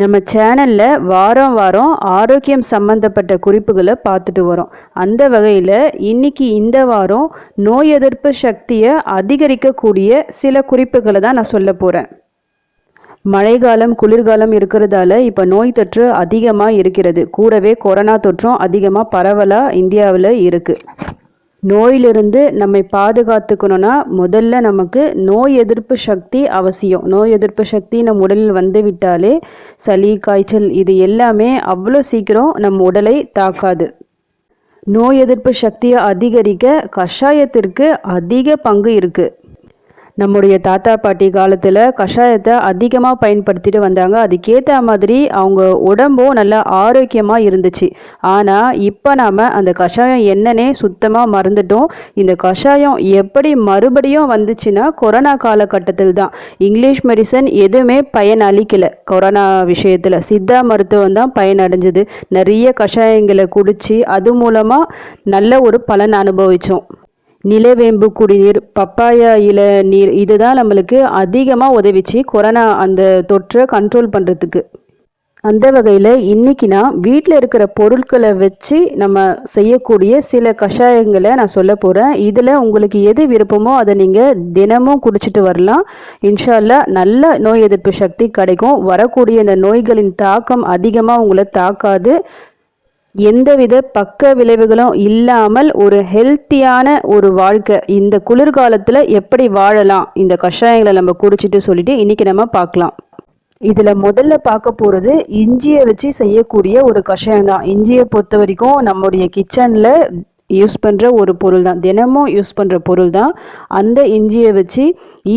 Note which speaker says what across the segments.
Speaker 1: நம்ம சேனலில் வாரம் வாரம் ஆரோக்கியம் சம்மந்தப்பட்ட குறிப்புகளை பார்த்துட்டு வரோம். அந்த வகையில் இன்னைக்கு இந்த வாரம் நோய் எதிர்ப்பு சக்தியை அதிகரிக்கக்கூடிய சில குறிப்புகளை தான் நான் சொல்ல போகிறேன் மழைக்காலம் குளிர்காலம் இருக்கிறதால இப்போ நோய் தொற்று அதிகமாக இருக்கிறது. கூடவே கொரோனா தொற்றும் அதிகமாக பரவலாக இந்தியாவில் இருக்குது நோயிலிருந்து நம்மை பாதுகாத்துக்கணும்னா முதல்ல நமக்கு நோய் எதிர்ப்பு சக்தி அவசியம். நோய் எதிர்ப்பு சக்தி நம் உடலில் வந்து விட்டாலே சளி காய்ச்சல் இது எல்லாமே அவ்வளோ சீக்கிரம் நம் உடலை தாக்காது. நோய் எதிர்ப்பு சக்தியை அதிகரிக்க கஷாயத்திற்கு அதிக பங்கு இருக்குது நம்முடைய தாத்தா பாட்டி காலத்தில் கஷாயத்தை அதிகமாக பயன்படுத்திட்டு வந்தாங்க. அதுக்கேற்ற மாதிரி அவங்க உடம்பும் நல்லா ஆரோக்கியமாக இருந்துச்சு. ஆனால் இப்போ நாம் அந்த கஷாயம் என்னன்னே சுத்தமாக மறந்துட்டோம். இந்த கஷாயம் எப்படி மறுபடியும் வந்துச்சுன்னா கொரோனா காலகட்டத்தில் தான். இங்கிலீஷ் மெடிசன் எதுவுமே பயன் அளிக்கலை. கொரோனா விஷயத்தில் சித்தா மருத்துவம் தான் பயன் அடைஞ்சது. நிறைய கஷாயங்களை குடித்து அது மூலமாக நல்ல ஒரு பலன் அனுபவித்தோம் நிலவேம்பு குடிநீர் பப்பாயா இல நீர் இதுதான் நம்மளுக்கு அதிகமாக உதவிச்சு கொரோனா அந்த தொற்றை கண்ட்ரோல் பண்ணுறதுக்கு அந்த வகையில் இன்றைக்கி நான் வீட்டில் இருக்கிற பொருட்களை வச்சு நம்ம செய்யக்கூடிய சில கஷாயங்களை நான் சொல்ல போகிறேன் இதில் உங்களுக்கு எது விருப்பமோ அதை நீங்கள் தினமும் குடிச்சிட்டு வரலாம். இன்ஷால்லா நல்ல நோய் எதிர்ப்பு சக்தி கிடைக்கும். வரக்கூடிய இந்த நோய்களின் தாக்கம் அதிகமாக உங்களை தாக்காது. எந்தவித பக்க விளைவுகளும் இல்லாமல் ஒரு ஹெல்த்தியான ஒரு வாழ்க்கை. இந்த குளிர்காலத்தில் எப்படி வாழலாம்? இந்த கஷாயங்களை நம்ம குடிச்சிட்டு சொல்லிட்டு இன்றைக்கி நம்ம பார்க்கலாம். இதில் முதல்ல பார்க்க போகிறது இஞ்சியை வச்சு செய்யக்கூடிய ஒரு கஷாயம் தான். இஞ்சியை பொறுத்த வரைக்கும் நம்முடைய கிச்சனில் யூஸ் பண்ணுற ஒரு பொருள் தான். தினமும் யூஸ் பண்ணுற பொருள் தான். அந்த இஞ்சியை வச்சு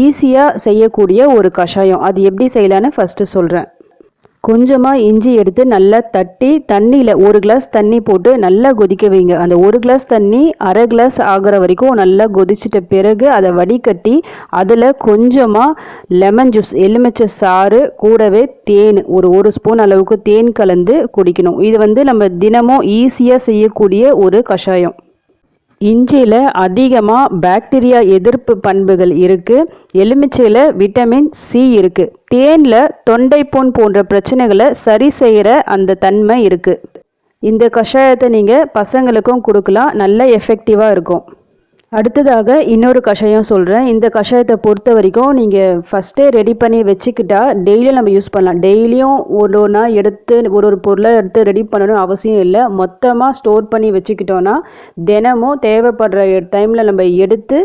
Speaker 1: ஈஸியாக செய்யக்கூடிய ஒரு கஷாயம். அது எப்படி செய்யலான்னு ஃபஸ்ட்டு சொல்கிறேன் கொஞ்சமாக இஞ்சி எடுத்து நல்லா தட்டி தண்ணியில் ஒரு கிளாஸ் தண்ணி போட்டு நல்லா கொதிக்க வைங்க. அந்த ஒரு கிளாஸ் தண்ணி அரை கிளாஸ் ஆகிற வரைக்கும் நல்லா கொதிச்சிட்ட பிறகு அதை வடிகட்டி அதில் கொஞ்சமாக லெமன் ஜூஸ் எலுமிச்சை சாறு கூடவே தேன் ஒரு ஒரு ஸ்பூன் அளவுக்கு தேன் கலந்து குடிக்கணும். இது வந்து நம்ம தினமும் ஈஸியாக செய்யக்கூடிய ஒரு கஷாயம். இஞ்சியில் அதிகமாக பாக்டீரியா எதிர்ப்பு பண்புகள் இருக்குது எலுமிச்சையில் விட்டமின் சி இருக்குது தேனில் தொண்டைப்புண் போன்ற பிரச்சனைகளை சரி செய்கிற அந்த தன்மை இருக்குது இந்த கஷாயத்தை நீங்கள் பசங்களுக்கும் கொடுக்கலாம். நல்ல எஃபெக்டிவாக இருக்கும். அடுத்ததாக இன்னொரு கஷாயம் சொல்கிறேன் இந்த கஷாயத்தை பொறுத்த வரைக்கும் நீங்கள் ஃபஸ்ட்டே ரெடி பண்ணி வச்சுக்கிட்டா டெய்லியும் நம்ம யூஸ் பண்ணலாம். டெய்லியும் ஒரு ஒன்றா எடுத்து ஒரு ஒரு பொருளை எடுத்து ரெடி பண்ணணும் அவசியம் இல்லை. மொத்தமாக ஸ்டோர் பண்ணி வச்சுக்கிட்டோன்னா தினமும் தேவைப்படுற டைமில் நம்ம எடுத்து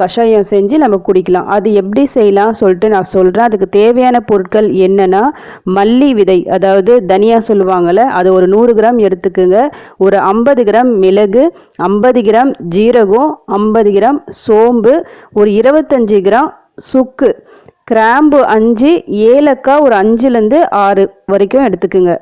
Speaker 1: கஷாயம் செஞ்சு நம்ம குடிக்கலாம். அது எப்படி செய்யலாம் சொல்லிட்டு நான் சொல்கிறேன் அதுக்கு தேவையான பொருட்கள் என்னென்னா மல்லி விதை. அதாவது தனியா சொல்லுவாங்கள்ல அது ஒரு நூறு கிராம் எடுத்துக்குங்க. ஒரு ஐம்பது கிராம் மிளகு ஐம்பது கிராம் ஜீரகம் ஐம்பது கிராம் சோம்பு ஒரு இருபத்தஞ்சி கிராம் சுக்கு கிராம்பு அஞ்சு ஏலக்காய் ஒரு அஞ்சுலேருந்து ஆறு வரைக்கும் எடுத்துக்குங்க.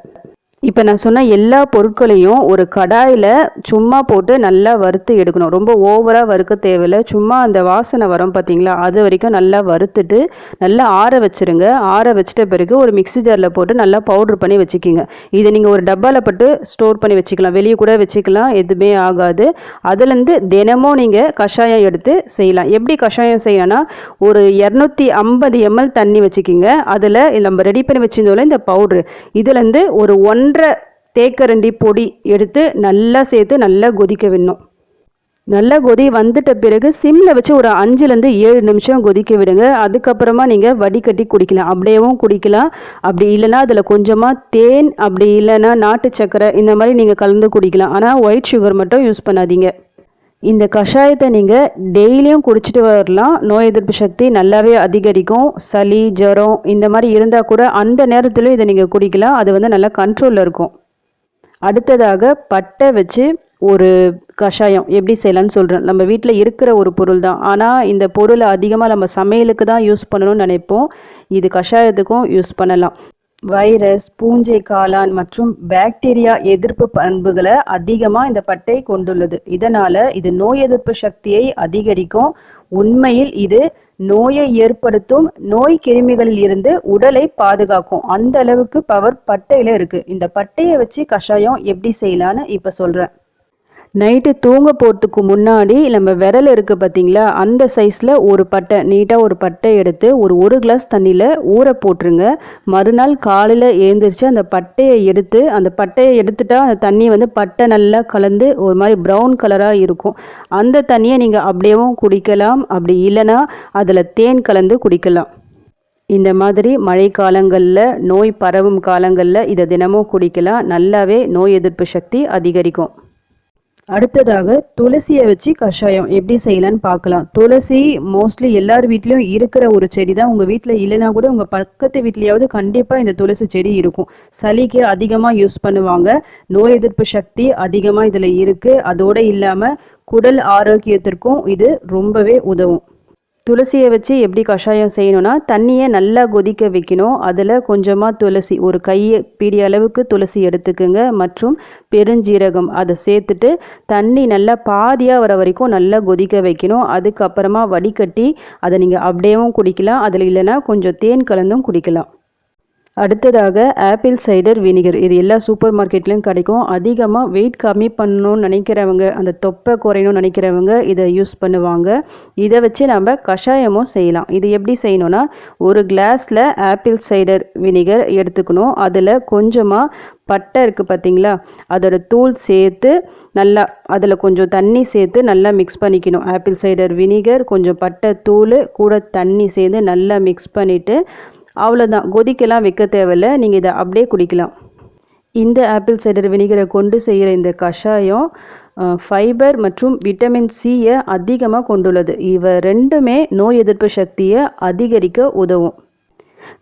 Speaker 1: இப்போ நான் சொன்ன எல்லா பொருட்களையும் ஒரு கடாயில் சும்மா போட்டு நல்லா வறுத்து எடுக்கணும். ரொம்ப ஓவராக வறுக்க தேவையில்லை. சும்மா அந்த வாசனை வரும் பார்த்தீங்களா அது வரைக்கும் நல்லா வறுத்துட்டு நல்லா ஆற வச்சுருங்க. ஆற வச்சிட்ட பிறகு ஒரு மிக்சி ஜாரில் போட்டு நல்லா பவுட்ரு பண்ணி வச்சுக்கிங்க. இதை நீங்கள் ஒரு டப்பாவில் போட்டு ஸ்டோர் பண்ணி வச்சுக்கலாம். வெளியே கூட வச்சுக்கலாம். எதுவுமே ஆகாது. அதுலேருந்து தினமும் நீங்கள் கஷாயம் எடுத்து செய்யலாம். எப்படி கஷாயம் செய்யணும்னா ஒரு இரநூத்தி ஐம்பது எம்எல் தண்ணி வச்சுக்கிங்க. அதில் நம்ம ரெடி பண்ணி வச்சிருந்தோம்ல இந்த பவுட்ரு. இதுலேருந்து ஒரு ஒன் ஒன்றரை தேக்கரண்டி பொடி எடுத்து நல்லா சேர்த்து நல்லா கொதிக்க விடணும். நல்லா கொதி வந்துட்ட பிறகு சிம்மில் வச்சு ஒரு அஞ்சுலேருந்து ஏழு நிமிஷம் கொதிக்க விடுங்க. அதுக்கப்புறமா நீங்கள் வடிகட்டி குடிக்கலாம். அப்படியேவும் குடிக்கலாம். அப்படி இல்லைன்னா அதில் கொஞ்சமாக தேன் அப்படி இல்லைன்னா நாட்டு சக்கரை இந்த மாதிரி நீங்கள் கலந்து குடிக்கலாம். ஆனால் ஒயிட் சுகர் மட்டும் யூஸ் பண்ணாதீங்க. இந்த கஷாயத்தை நீங்கள் டெய்லியும் குடிச்சிட்டு வரலாம். நோய் எதிர்ப்பு சக்தி நல்லாவே அதிகரிக்கும். சளி ஜுரம் இந்த மாதிரி இருந்தால் கூட அந்த நேரத்திலும் இதை நீங்கள் குடிக்கலாம். அது வந்து நல்லா கண்ட்ரோலில் இருக்கும். அடுத்ததாக பட்டை வச்சு ஒரு கஷாயம் எப்படி செய்யலான்னு சொல்கிறேன் நம்ம வீட்டில் இருக்கிற ஒரு பொருள் தான். ஆனால் இந்த பொருளை அதிகமாக நம்ம சமையலுக்கு தான் யூஸ் பண்ணணும்னு நினைப்போம். இது கஷாயத்துக்கும் யூஸ் பண்ணலாம். வைரஸ் பூஞ்சை காளான் மற்றும் பாக்டீரியா எதிர்ப்பு பண்புகளை அதிகமாக இந்த பட்டை கொண்டுள்ளது. இதனால இது நோய் எதிர்ப்பு சக்தியை அதிகரிக்கும். உண்மையில் இது நோயை ஏற்படுத்தும் நோய் கிருமிகளில் இருந்து உடலை பாதுகாக்கும். அந்த அளவுக்கு பவர் பட்டையில இருக்கு. இந்த பட்டையை வச்சு கஷாயம் எப்படி செய்யலான்னு இப்ப சொல்றேன். நைட்டு தூங்க போகிறதுக்கு முன்னாடி நம்ம விரல் இருக்குது பார்த்தீங்களா அந்த சைஸில் ஒரு பட்டை நீட்டாக ஒரு பட்டை எடுத்து ஒரு ஒரு கிளாஸ் தண்ணியில் ஊற போட்டுருங்க. மறுநாள் காலையில் எழுந்திரிச்சு அந்த பட்டையை எடுத்து அந்த பட்டையை எடுத்துட்டா அந்த தண்ணி வந்து பட்டை நல்லா கலந்து ஒரு மாதிரி ப்ரௌன் கலராக இருக்கும். அந்த தண்ணியை நீங்கள் அப்படியேவும் குடிக்கலாம். அப்படி இல்லைன்னா அதில் தேன் கலந்து குடிக்கலாம். இந்த மாதிரி மழை காலங்களில் நோய் பரவும் காலங்களில் இதை தினமும் குடிக்கலாம். நல்லாவே நோய் எதிர்ப்பு சக்தி அதிகரிக்கும். அடுத்ததாக துளசியை வச்சு கஷாயம் எப்படி செய்யலான்னு பார்க்கலாம். துளசி மோஸ்ட்லி எல்லார் வீட்லேயும் இருக்கிற ஒரு செடி தான் உங்கள் வீட்டில் இல்லைனா கூட உங்கள் பக்கத்து வீட்லேயாவது கண்டிப்பாக இந்த துளசி செடி இருக்கும். சளிக்கு அதிகமாக யூஸ் பண்ணுவாங்க. நோய் எதிர்ப்பு சக்தி அதிகமாக இதில் இருக்குது அதோடு இல்லாமல் குடல் ஆரோக்கியத்திற்கும் இது ரொம்பவே உதவும். துளசியை வச்சு எப்படி கஷாயம் செய்யணும்னா தண்ணியை நல்லா கொதிக்க வைக்கணும். அதில் கொஞ்சமாக துளசி ஒரு கையை பீடி அளவுக்கு துளசி எடுத்துக்கோங்க. மற்றும் பெருஞ்சீரகம் அதை சேர்த்துட்டு தண்ணி நல்லா பாதியாக வர வரைக்கும் நல்லா கொதிக்க வைக்கணும். அதுக்கப்புறமா வடிகட்டி அதை நீங்கள் அப்படியேவும் குடிக்கலாம். அதில் இல்லைன்னா கொஞ்சம் தேன் கலந்தும் குடிக்கலாம். அடுத்ததாக ஆப்பிள் சைடர் வினிகர் இது எல்லா சூப்பர் மார்க்கெட்லேயும் கிடைக்கும். அதிகமாக வெயிட் கம்மி பண்ணணும்னு நினைக்கிறவங்க அந்த தொப்பை குறையணும்னு நினைக்கிறவங்க இதை யூஸ் பண்ணுவாங்க. இதை வச்சு நம்ம கஷாயமும் செய்யலாம். இது எப்படி செய்யணும்னா ஒரு கிளாஸில் ஆப்பிள் சைடர் வினிகர் எடுத்துக்கணும். அதில் கொஞ்சமாக பட்டை இருக்குது பார்த்தீங்களா அதோட தூள் சேர்த்து நல்லா அதில் கொஞ்சம் தண்ணி சேர்த்து நல்லா மிக்ஸ் பண்ணிக்கணும். ஆப்பிள் சைடர் வினிகர் கொஞ்சம் பட்டை தூள் கூட தண்ணி சேர்ந்து நல்லா மிக்ஸ் பண்ணிவிட்டு அவ்வளோதான் கொதிக்கெல்லாம் வைக்க தேவையில்ல. நீங்கள் இதை அப்படியே குடிக்கலாம். இந்த ஆப்பிள் சைடர் வினிகரை கொண்டு செய்கிற இந்த கஷாயம் ஃபைபர் மற்றும் விட்டமின் சியை அதிகமாக கொண்டுள்ளது. இவை ரெண்டுமே நோய் எதிர்ப்பு சக்தியை அதிகரிக்க உதவும்.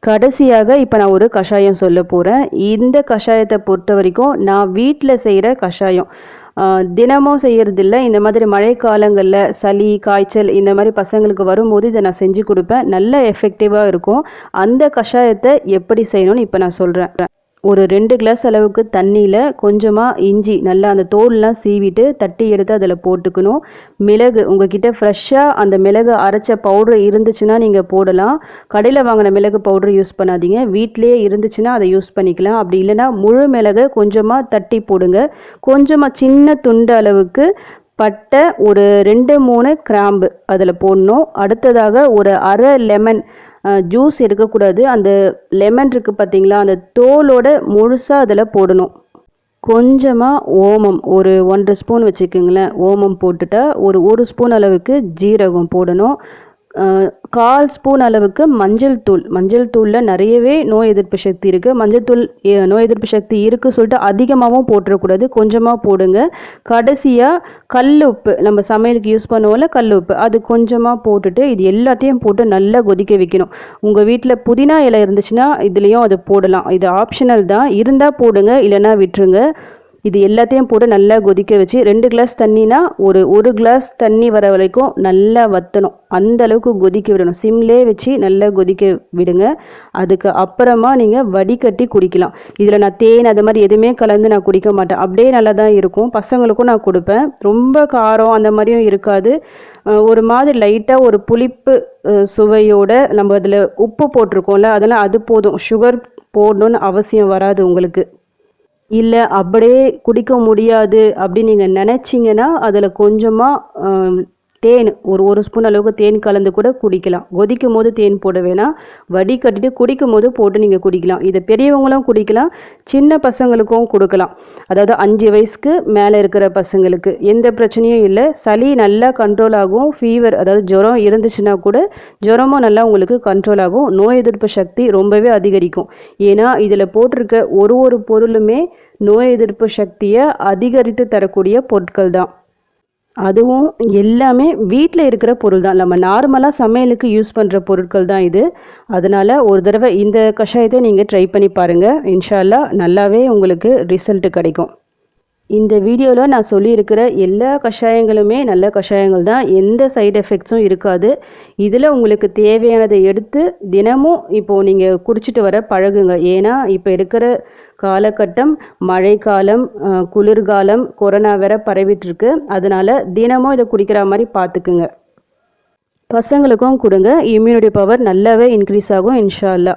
Speaker 1: கடைசியாக இப்போ நான் ஒரு கஷாயம் சொல்ல போகிறேன் இந்த கஷாயத்தை பொறுத்த வரைக்கும் நான் வீட்டில் செய்கிற கஷாயம். தினமும் செய்கிறதில்ல இந்த மாதிரி மழை காலங்களில் சளி காய்ச்சல் இந்த மாதிரி பசங்களுக்கு வரும்போது இதை நான் செஞ்சு கொடுப்பேன். நல்ல எஃபெக்டிவாக இருக்கும். அந்த கஷாயத்தை எப்படி செய்யணும்னு இப்போ நான் சொல்கிறேன் ஒரு ரெண்டு கிளாஸ் அளவுக்கு தண்ணியில் கொஞ்சமாக இஞ்சி நல்லா அந்த தோல்லாம் சீவிட்டு தட்டி எடுத்து அதில் போட்டுக்கணும். மிளகு உங்ககிட்ட ஃப்ரெஷ்ஷாக அந்த மிளகு அரைச்ச பவுட்ரு இருந்துச்சுன்னா நீங்கள் போடலாம். கடையில் வாங்கின மிளகு பவுட்ரு யூஸ் பண்ணாதீங்க. வீட்டிலேயே இருந்துச்சுன்னா அதை யூஸ் பண்ணிக்கலாம். அப்படி இல்லைன்னா முழு மிளகை கொஞ்சமாக தட்டி போடுங்க. கொஞ்சமாக சின்ன துண்டு அளவுக்கு பட்டை ஒரு ரெண்டு மூணு கிராம்பு அதில் போடணும். அடுத்ததாக ஒரு அரை லெமன் ஜூஸ் எடுக்கக்கூடாது. அந்த லெமன் இருக்குது பார்த்தீங்களா அந்த தோலோட முழுசாக அதில் போடணும். கொஞ்சமாக ஓமம் ஒரு ஒன்றரை ஸ்பூன் வச்சுக்கோங்களேன். ஓமம் போட்டுட்டா ஒரு ஒரு ஸ்பூன் அளவுக்கு ஜீரகம் போடணும். கால் ஸ்பூன் அளவுக்கு மஞ்சள் தூள். மஞ்சள் தூளில் நிறையவே நோய் எதிர்ப்பு சக்தி இருக்குது மஞ்சள் தூள் நோய் எதிர்ப்பு சக்தி இருக்குது சொல்லிட்டு அதிகமாகவும் போட்டுறக்கூடாது. கொஞ்சமாக போடுங்க. கடைசியாக கல் உப்பு. நம்ம சமையலுக்கு யூஸ் பண்ணுவோம்ல கல் உப்பு. அது கொஞ்சமாக போட்டுட்டு இது எல்லாத்தையும் போட்டு நல்லா கொதிக்க வைக்கணும். உங்கள் வீட்டில் புதினா இலை இருந்துச்சுன்னா இதுலேயும் அதை போடலாம். இது ஆப்ஷனல் தான். இருந்தால் போடுங்க இல்லைன்னா விட்டுருங்க. இது எல்லாத்தையும் போட்டு நல்லா கொதிக்க வச்சு ரெண்டு கிளாஸ் தண்ணினா ஒரு ஒரு கிளாஸ் தண்ணி வர வரைக்கும் நல்லா வற்றணும் அந்த அளவுக்கு கொதிக்க விடணும். சிம்லே வச்சு நல்லா கொதிக்க விடுங்க. அதுக்கு அப்புறமா நீங்கள் வடிகட்டி குடிக்கலாம். இதில் நான் தேன் அது மாதிரி எதுவுமே கலந்து நான் குடிக்க மாட்டேன். அப்படியே நல்லா தான் இருக்கும். பசங்களுக்கும் நான் கொடுப்பேன். ரொம்ப காரம் அந்த மாதிரியும் இருக்காது. ஒரு மாதிரி லைட்டாக ஒரு புளிப்பு சுவையோட நம்ம அதில் உப்பு போட்டிருக்கோம்ல அதெல்லாம் அது போதும். சுகர் போடணுன்னு அவசியம் வராது உங்களுக்கு. இல்லை அப்படியே குடிக்க முடியாது அப்படின்னு நீங்கள் நினச்சிங்கன்னா அதில் கொஞ்சமாக தேன் ஒரு ஒரு ஸ்பூன் அளவுக்கு தேன் கலந்து கூட குடிக்கலாம். கொதிக்கும் போது தேன் போட வேணாம் வடிகட்டிட்டு குடிக்கும் போது போட்டு நீங்கள் குடிக்கலாம். இதை பெரியவங்களும் குடிக்கலாம் சின்ன பசங்களுக்கும் கொடுக்கலாம். அதாவது அஞ்சு வயசுக்கு மேலே இருக்கிற பசங்களுக்கு. எந்த பிரச்சனையும் இல்லை. சளி நல்லா கண்ட்ரோல் ஆகும். ஃபீவர் அதாவது ஜுரம் இருந்துச்சுன்னா கூட ஜுரமும் நல்லா உங்களுக்கு கண்ட்ரோல் ஆகும். நோய் எதிர்ப்பு சக்தி ரொம்பவே அதிகரிக்கும். ஏன்னா இதில் போட்டிருக்க ஒரு ஒரு பொருளுமே நோய் எதிர்ப்பு சக்தியை அதிகரித்து தரக்கூடிய பொருட்கள் தான் அதுவும் எல்லாமே வீட்டில் இருக்கிற பொருள் தான் நம்ம நார்மலாக சமையலுக்கு யூஸ் பண்ணுற பொருட்கள் தான் இது. அதனால் ஒரு தடவை இந்த கஷாயத்தை நீங்கள் ட்ரை பண்ணி பாருங்கள் இன்ஷால்லா நல்லாவே உங்களுக்கு ரிசல்ட்டு கிடைக்கும். இந்த வீடியோவில் நான் சொல்லியிருக்கிற எல்லா கஷாயங்களுமே நல்ல கஷாயங்கள் தான். எந்த சைடு எஃபெக்ட்ஸும் இருக்காது. இதில் உங்களுக்கு தேவையானதை எடுத்து தினமும் இப்போது நீங்கள் குடிச்சிட்டு வர பழகுங்க. ஏன்னா இப்போ இருக்கிற காலகட்டம் மழைக்காலம் குளிர்காலம் கொரோனா வேற பரவிட்டுருக்கு. அதனால் தினமும் இதை குடிக்கிற மாதிரி பார்த்துக்குங்க. பசங்களுக்கும் கொடுங்க. இம்யூனிட்டி பவர் நல்லாவே இன்க்ரீஸ் ஆகும் இன்ஷா அல்லா